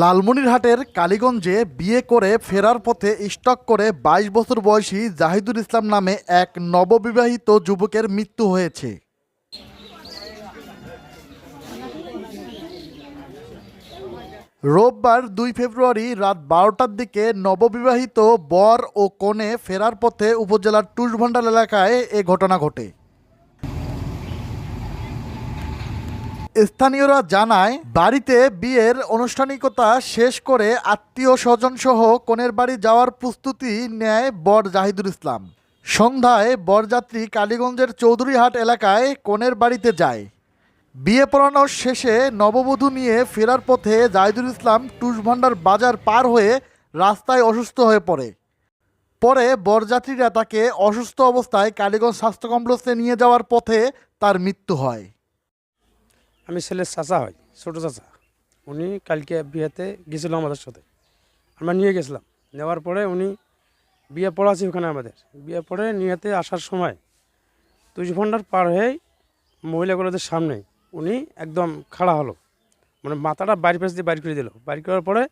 লালমনিরহাটের কালীগঞ্জে বিয়ে করে ফেরার পথে স্টক করে বাইশ বছর বয়সী জাহিদুল ইসলাম নামে এক নববিবাহিত যুবকের মৃত্যু হয়েছে। রোববার দুই ফেব্রুয়ারি রাত বারোটার দিকে নববিবাহিত বর ও কনে ফেরার পথে উপজেলার টুসভান্ডার এলাকায় এ ঘটনা ঘটে। স্থানীয়রা জানায়, বাড়িতে বিয়ের আনুষ্ঠানিকতা শেষ করে আত্মীয় স্বজন সহ কনের বাড়ি যাওয়ার প্রস্তুতি নেয় বর জাহিদুল ইসলাম। সন্ধ্যায় বরযাত্রী কালীগঞ্জের চৌধুরীহাট এলাকায় কনের বাড়িতে যায়। বিয়ে পড়ানোর শেষে নববধূ নিয়ে ফেরার পথে জাহিদুল ইসলাম টুসভান্ডার বাজার পার হয়ে রাস্তায় অসুস্থ হয়ে পড়ে। পরে বরযাত্রীরা তাকে অসুস্থ অবস্থায় কালীগঞ্জ স্বাস্থ্য কমপ্লেক্সে নিয়ে যাওয়ার পথে তার মৃত্যু হয়। আমি ছেলের চাচা হয়, ছোটো চাচা। উনি কালকে বিয়েতে গেছিল আমাদের সাথে। আমরা নিয়ে গেছিলাম। নেওয়ার পরে উনি বিয়ে পড়াছি ওখানে আমাদের। বিয়ে পড়ে নিয়েতে আসার সময় তুজ ভান্ডার পার হয়ে মহিলাগুলোদের সামনে উনি একদম খাড়া হলো। মানে মাথাটা বাইরে পাশ দিয়ে বাইর করে দিল। বাইর করার পরে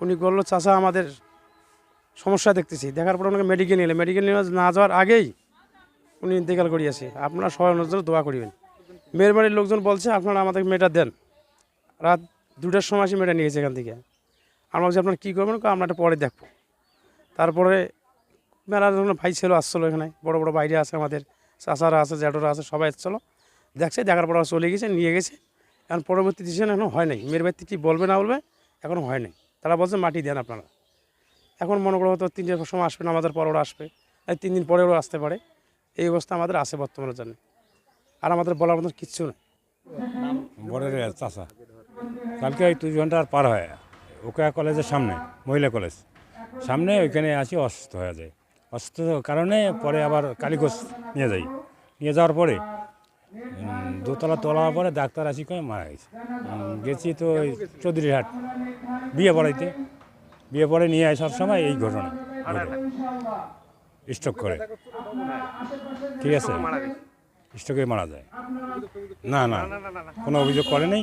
উনি বলল, চাচা, আমাদের সমস্যা দেখতেছি। দেখার পরে ওনাকে মেডিকেল নিলে মেডিকেল নিয়ে না যাওয়ার আগেই উনি ইন্তেকাল করিয়াছে। আপনারা সবাই জন্য দোয়া করিবেন। মেয়ের বাড়ির লোকজন বলছে, আপনারা আমাদের মেয়েটা দেন। রাত দুটার সময় এসে মেয়েটা নিয়ে গেছে এখান থেকে। আমরা বলছি আপনারা কী করবেন? আমরা এটা পরে দেখব। তারপরে মেলার ধরনের ভাই ছিল আসছিল এখানে, বড় বড় বাইরে আছে আমাদের, চাচারা আছে, জ্যাঠরা আছে, সবাই এসছিলো দেখছে, দেখার পর চলে গেছে, নিয়ে গেছে। এখন পরবর্তী ডিসিশন এখনও হয় নাই। মেয়ের বাড়িতে কী বলবে না বলবে, এখনও হয় নাই। তারা বলছে, মাটি দেন আপনারা। এখন মনে করো হয়তো তিনটের সময় আসবে না আমাদের পরে ওরা আসবে। তিন দিন পরে আসতে পারে। এই অবস্থা আমাদের আছে বর্তমানের জন্য। আর আমাদের বলার মতন কিচ্ছু নেই। বড়ের চাষা কালকে ওই দুই ঘণ্টার পার হয়। ওকে কলেজের সামনে, মহিলা কলেজ। সামনে ওইখানে আসি, অসুস্থ হয়ে যায়। অসুস্থ কারণে পরে আবার কালীঘোষ নিয়ে যাই। নিয়ে যাওয়ার পরে দোতলা তোলার পরে ডাক্তার আসি করে মারা গেছে। গেছি তো ওই চৌধুরীহাট বিয়ে পড়াইতে। বিয়ে পড়ে নিয়ে আসার সময় এই ঘটনা স্ট্রোক করে। ঠিক আছে? স্ট্রোকে মারা যায়। না না কোনো অভিযোগ করে নেই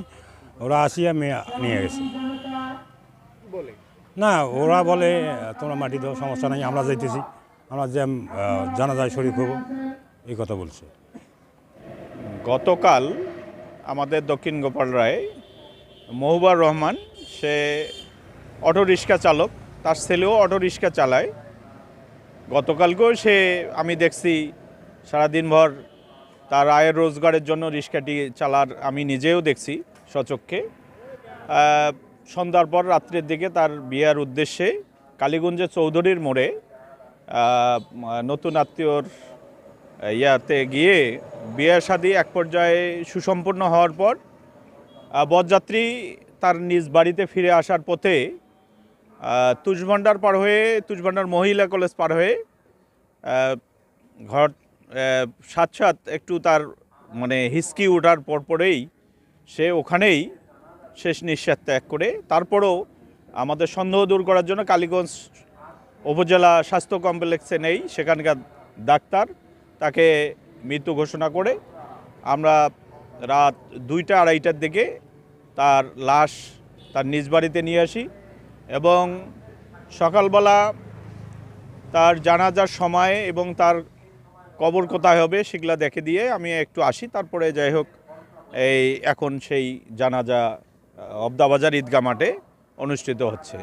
ওরা আসিয়া মেয়ে নিয়ে গেছে। না ওরা বলে তোমরা মাটি দাও সমস্যা নাই আমরা যাইতেছি। আমরা যে জানা যায় শরীর হব এই কথা বলছে। গতকাল আমাদের দক্ষিণ গোপাল রায় মহুবার রহমান সে অটো রিক্সা চালক তার ছেলেও অটো রিক্সা চালায়। গতকালকেও সে আমি দেখছি সারাদিনভর তার আয়ের রোজগারের জন্য রিক্সাটি চালার আমি নিজেও দেখছি সচক্ষে সন্ধ্যার পর রাত্রের দিকে তার বিয়ার উদ্দেশ্যে কালীগঞ্জে চৌধুরীর মোড়ে নতুন আত্মীয়র ইয়াতে গিয়ে বিয়ে শাদী এক পর্যায়ে সুসম্পন্ন হওয়ার পর বরযাত্রী তার নিজ বাড়িতে ফিরে আসার পথে তুষভান্ডার পার হয়ে, তুষভান্ডার মহিলা কলেজ পার হয়ে ঘর সাত সাত একটু তার মানে হিসকি ওঠার পরপরেই সে ওখানেই শেষ নিঃশ্বাস ত্যাগ করে, তারপরও আমাদের সন্দেহ দূর করার জন্য কালীগঞ্জ উপজেলা স্বাস্থ্য কমপ্লেক্সে নেই, সেখানকার ডাক্তার তাকে মৃত্যু ঘোষণা করে, আমরা রাত দুইটা আড়াইটার দিকে তার লাশ তার নিজ বাড়িতে নিয়ে আসি এবং সকালবেলা তার জানাজার সময় এবং তার কবর কোথায় হবে সেগুলা দেখে দিয়ে আমি একটু আসি। তারপরে যাই হোক এই এখন সেই জানাজা অবদাবাজার ঈদগা মাঠে অনুষ্ঠিত হচ্ছে।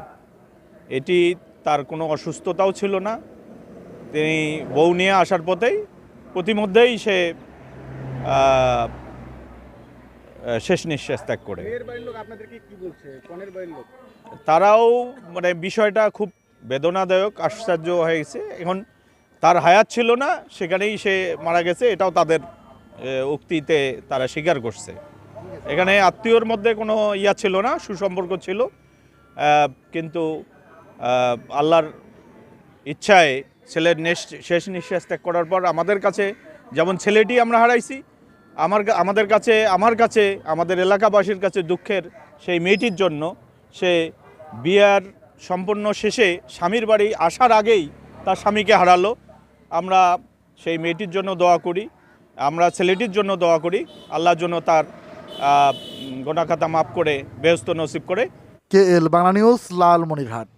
এটি তার কোনো অসুস্থতাও ছিল না। তিনি বউ নিয়ে আসার পথেই প্রতিমধ্যেই সে শেষ নিঃশ্বাস ত্যাগ করে। তারাও মানে বিষয়টা খুব বেদনাদায়ক আশ্চর্য হয়ে গেছে। এখন তার হায়াত ছিল না, সেখানেই সে মারা গেছে, এটাও তাদের উক্তিতে তারা স্বীকার করছে। এখানে আত্মীয়র মধ্যে কোনো ইয়া ছিল না, সুসম্পর্ক ছিল কিন্তু আল্লাহর ইচ্ছায় ছেলের শেষ নিঃশ্বাস ত্যাগ করার পর আমাদের কাছে যেমন ছেলেটি আমরা হারাইছি, আমার আমাদের কাছে, আমার কাছে, আমাদের এলাকাবাসীর কাছে দুঃখের সেই মেয়েটির জন্য সে বিয়ার সম্পূর্ণ শেষে স্বামীর বাড়ি আসার আগেই তার স্বামীকে হারালো। আমরা সেই মেয়েটির জন্য দোয়া করি, আমরা ছেলেটির জন্য দোয়া করি, আল্লাহর জন্য তার গোনাখাতা মাফ করে বেহস্ত নসিব করে। K L Bangla news, Lalmonirhat.